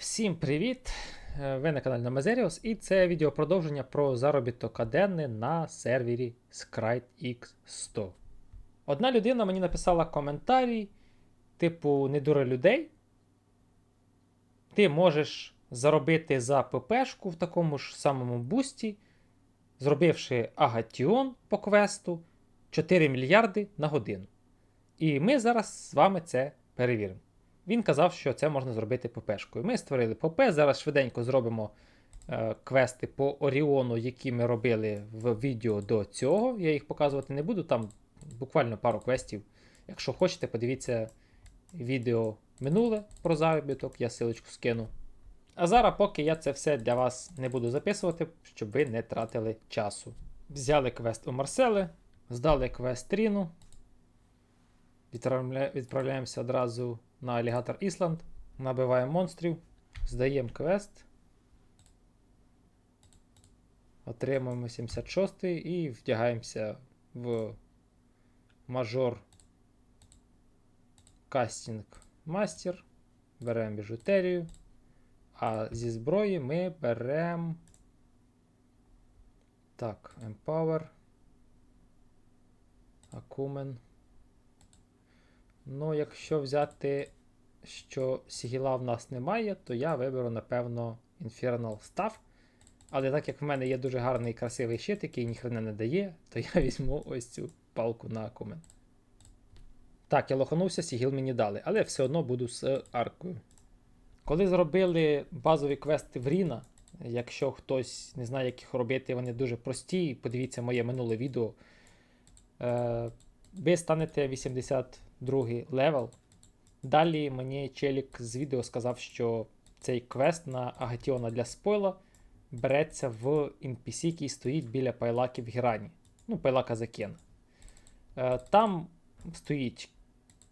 Всім привіт! Е, Ви на каналі Намазеріус і це відео продовження про заробіток Аденни на сервері ScriteX100. Одна людина мені написала коментарій, типу, не дури людей. Ти можеш заробити за ППшку в такому ж самому бусті, зробивши агатіон по квесту 4 мільярди на годину. І ми зараз з вами це перевіримо. Він казав, що це можна зробити ППшкою. Ми створили ПП. Зараз швиденько зробимо е, квести по Оріону, які ми робили в відео до цього. Я їх показувати не буду, там буквально пару квестів. Якщо хочете, подивіться відео минуле про заробіток, я силочку скину. А зараз, поки я це все для вас не буду записувати, щоб ви не тратили часу. Взяли квест у Марсели, здали квест Ріну. Відправляємося одразу на Алігатор Ісланд. Набиваємо монстрів, здаємо квест. Отримуємо 76 і вдягаємося в мажор кастинг мастер. Беремо біжутерію. А зі зброї ми беремо. Так, Empower. Акумен. Ну, якщо взяти, що Сігіла в нас немає, то я виберу, напевно, Infernal Staff. Але так як в мене є дуже гарний красивий щит, який ніхрена не дає, то я візьму ось цю палку на акумен. Так, я лоханувся, Сігіл мені дали, але все одно буду з аркою. Коли зробили базові квести в Ріна, якщо хтось не знає, як їх робити, вони дуже прості, подивіться моє минуле відео. Е, ви станете 82 левел. Далі мені челік з відео сказав, що цей квест на Агатіона для спойла береться в NPC, який стоїть біля пайлаків Герані. Ну, пайлака Закен. Е, Там стоїть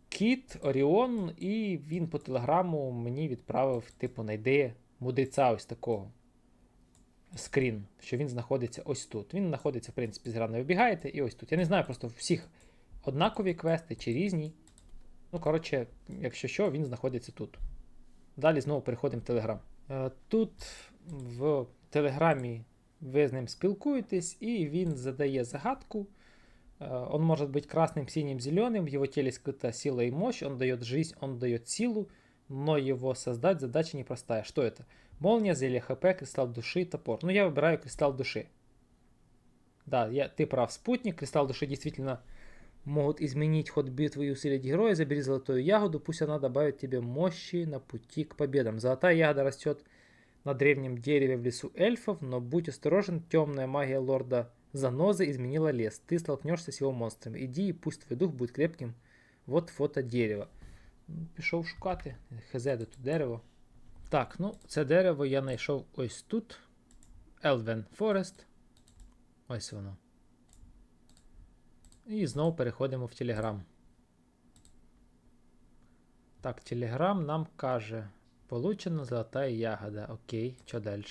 Кіт, Оріон, і він по телеграму мені відправив, типу, найди мудреця ось такого. Скрін, що він знаходиться ось тут. Він знаходиться, в принципі, з гра не вибігаєте, і ось тут. Я не знаю, просто всіх однакові квести чи різні. Ну, коротше, якщо що, він знаходиться тут. Далі знову переходимо в Телеграм. Е, Тут в Телеграмі ви з ним спілкуєтесь, і він задає загадку. Э, Он может быть красным, синим, зеленым, в его теле скрыта сила и мощь, он дает жизнь, он дает силу, но его создать задача непростая. Что это? Молния, зелье ХП, кристалл души, топор. Ну, я выбираю кристалл души. Да, я, ты прав, спутник. Кристалл души действительно могут изменить ход битвы и усилить героя. Забери золотую ягоду, пусть она добавит тебе мощи на пути к победам. Золотая ягода растет на древнем дереве в лесу эльфов, но будь осторожен, темная магия лорда Заноза изменила лес. Ты столкнешься с его монстрами. Иди, и пусть твой дух будет крепким. Вот фото дерева. Пішов шукати. Хз, де тут дерево. Так, ну, це дерево я знайшов ось тут. Elven Forest. Ось воно. І знову переходимо в Telegram. Так, Telegram нам каже. Получена золотая ягода. Окей, що далі?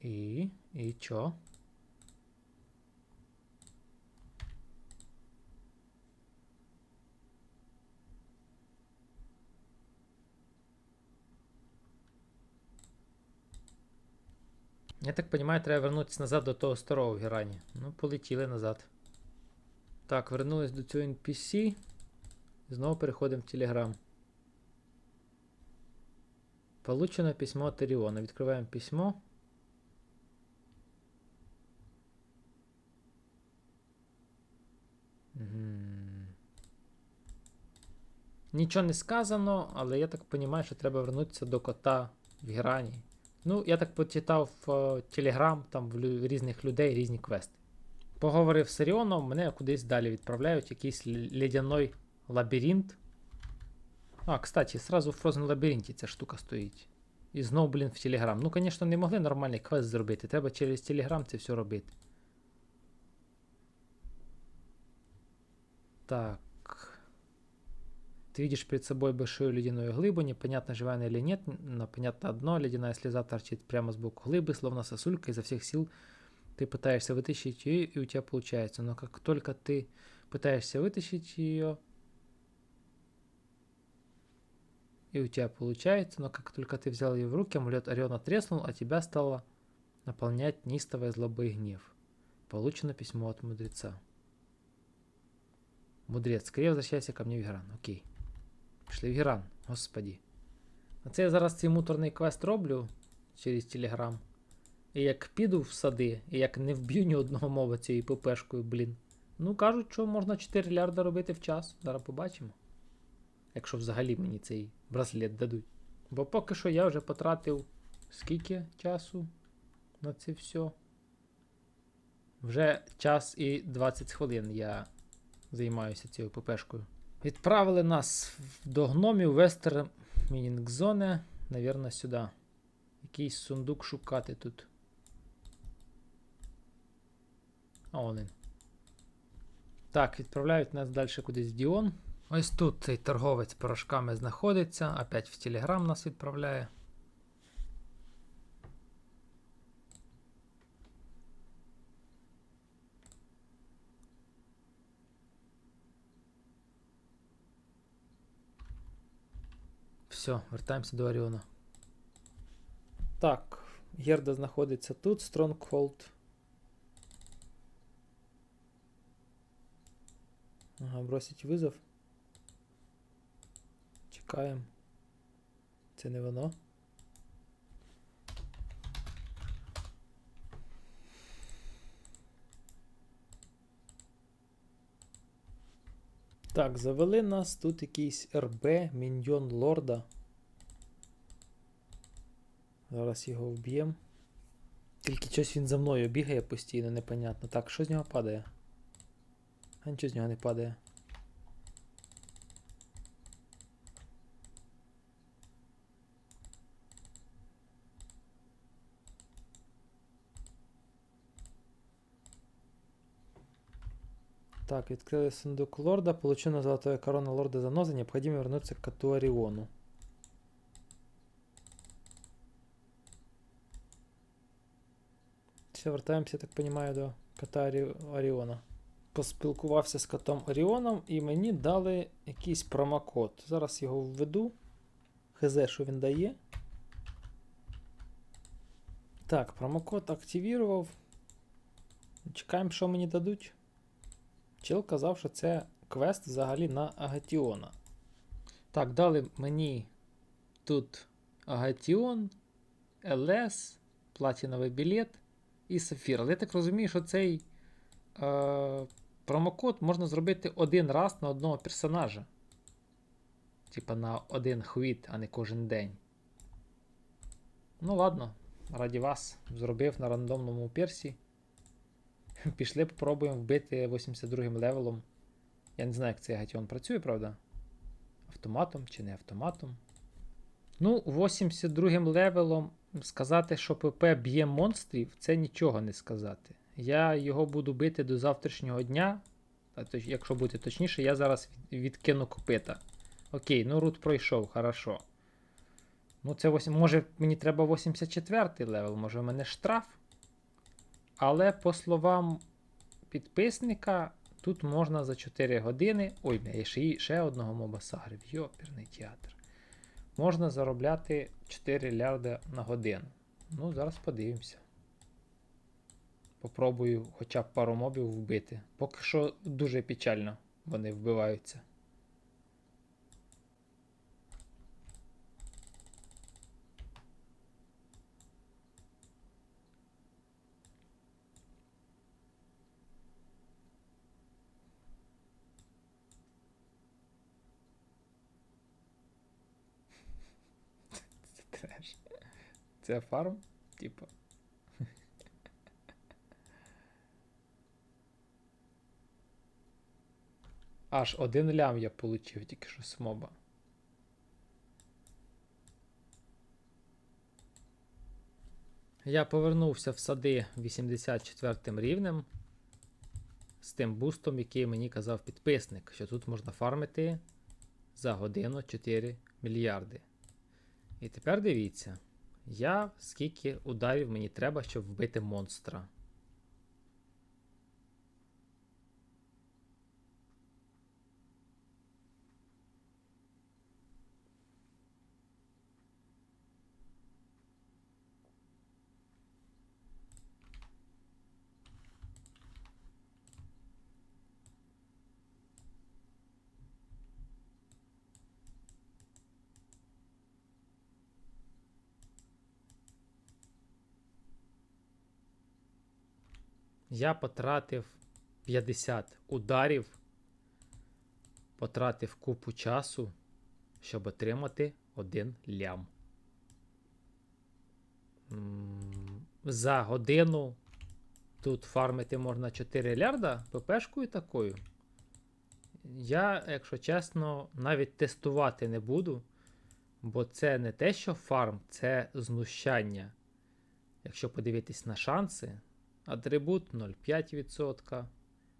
І. І чо? Я так понимаю, треба вернутися назад до того старого в Герані. Ну, полетіли назад. Так, вернулись до цього NPC. Знову переходимо в Telegram. Получено письмо от Оріона. Відкриваємо письмо. Нічого не сказано, але я так розумію, що треба вернутися до кота в Герані. Ну, я так почитав в Телеграм, там в різних людей різні квести. Поговорив з Оріоном, мене кудись далі відправляють, якийсь ледяной лабіринт. А, кстати, сразу в Frozen лабіринті ця штука стоїть. І знов, блін, в Телеграм. Ну, звісно, не могли нормальний квест зробити. Треба через Телеграм це все робити. Так. Ты видишь перед собой большую ледяную глыбу, непонятно, живая она или нет, но понятно одно, ледяная слеза торчит прямо сбоку глыбы, словно сосулька изо всех сил Ты пытаешься вытащить ее, и у тебя получается. Но как только ты пытаешься вытащить ее, и у тебя получается, но как только ты взял ее в руки, амулет Ориона треснул, а тебя стало наполнять неистовая злоба и гнев. Получено письмо от мудреца. Мудрец, скорее возвращайся ко мне в Геран. Окей. Пішли в Геран, господі. А це я зараз цей муторний квест роблю через Телеграм. І як піду в сади, і як не вб'ю ні одного моба цією ППшкою, блін. Ну, кажуть, що можна 4 лярда робити в час. Зараз побачимо. Якщо взагалі мені цей браслет дадуть. Бо поки що я вже потратив скільки часу на це все. Вже час і 20 хвилин я займаюся цією ППшкою. Відправили нас до гномів Вестер Мінінгзоне, навірно, сюди. Якийсь сундук шукати тут. А он. Так, відправляють нас далі кудись в Діон. Ось тут цей торговець порошками знаходиться. Опять в Телеграм нас відправляє. Все, вертаємося до Оріона. Так, Герда знаходиться тут, Stronghold. Ага, бросить визов. Чекаємо. Це не воно. Так, завели нас тут якийсь РБ, міньйон лорда. Зараз його вб'ємо. Тільки щось він за мною бігає постійно, непонятно. Так, що з нього падає? А нічого з нього не падає. Так, відкрили сундук лорда, получено золотое корона лорда заноза, необходимо вернуться к коту Все, вертаємося, я так розумію, до кота Оріона. Поспілкувався з котом Оріоном і мені дали якийсь промокод. Зараз його введу. Хз, що він дає. Так, промокод активував. Чекаємо, що мені дадуть. Чел казав, що це квест взагалі на Агатіона. Так, дали мені тут Агатіон, ЛС, платіновий білет і Сафір. Але я так розумію, що цей е, промокод можна зробити один раз на одного персонажа. Типа на один хвіт, а не кожен день. Ну, ладно, раді вас зробив на рандомному персі. Пішли попробуємо вбити 82-м левелом. Я не знаю, як цей гатіон працює, правда? Автоматом чи не автоматом. Ну, 82 левелом сказати, що ПП б'є монстрів, це нічого не сказати. Я його буду бити до завтрашнього дня. Якщо бути точніше, я зараз відкину копита. Окей, ну рут пройшов, хорошо. Ну, це 8... Може мені треба 84-й левел, може в мене штраф. Але по словам підписника, тут можна за 4 години. Ой, я ще, ще одного моба сагрив. Йоперний театр. Можна заробляти 4 лярди на годину. Ну, зараз подивимося. Попробую хоча б пару мобів вбити. Поки що дуже печально вони вбиваються. Це треш. Це фарм? Типа. Аж один лям я получив тільки що з моба. Я повернувся в сади 84 рівнем з тим бустом, який мені казав підписник, що тут можна фармити за годину 4 мільярди. І тепер дивіться, я скільки ударів мені треба, щоб вбити монстра. Я потратив 50 ударів, потратив купу часу, щоб отримати один лям. За годину тут фармити можна 4 лярда ППшкою такою. Я, якщо чесно, навіть тестувати не буду, бо це не те, що фарм, це знущання. Якщо подивитись на шанси, атрибут 0,5%.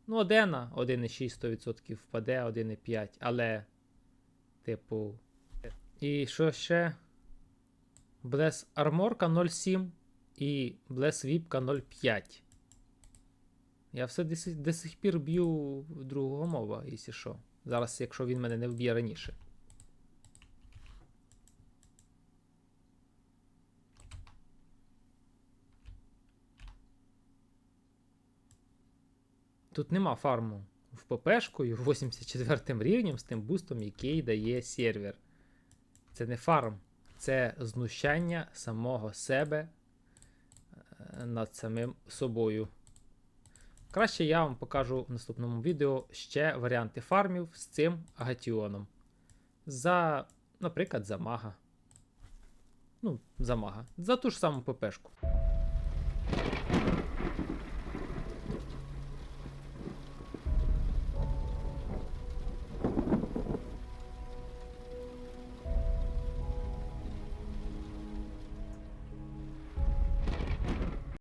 Ну, Одена 1,6 100% впаде, 1,5, але, типу. І що ще? Блес арморка 0,7 і Блес Віпка 0,5. Я все до сих пір б'ю другого мова, якщо що. Зараз, якщо він мене не вб'є раніше. Тут нема фарму в ППшкою 84 рівнем з тим бустом, який дає сервер. Це не фарм, це знущання самого себе е, над самим собою. Краще я вам покажу в наступному відео ще варіанти фармів з цим агатіоном. За, наприклад, за мага. Ну, за мага. За ту ж саму ППшку.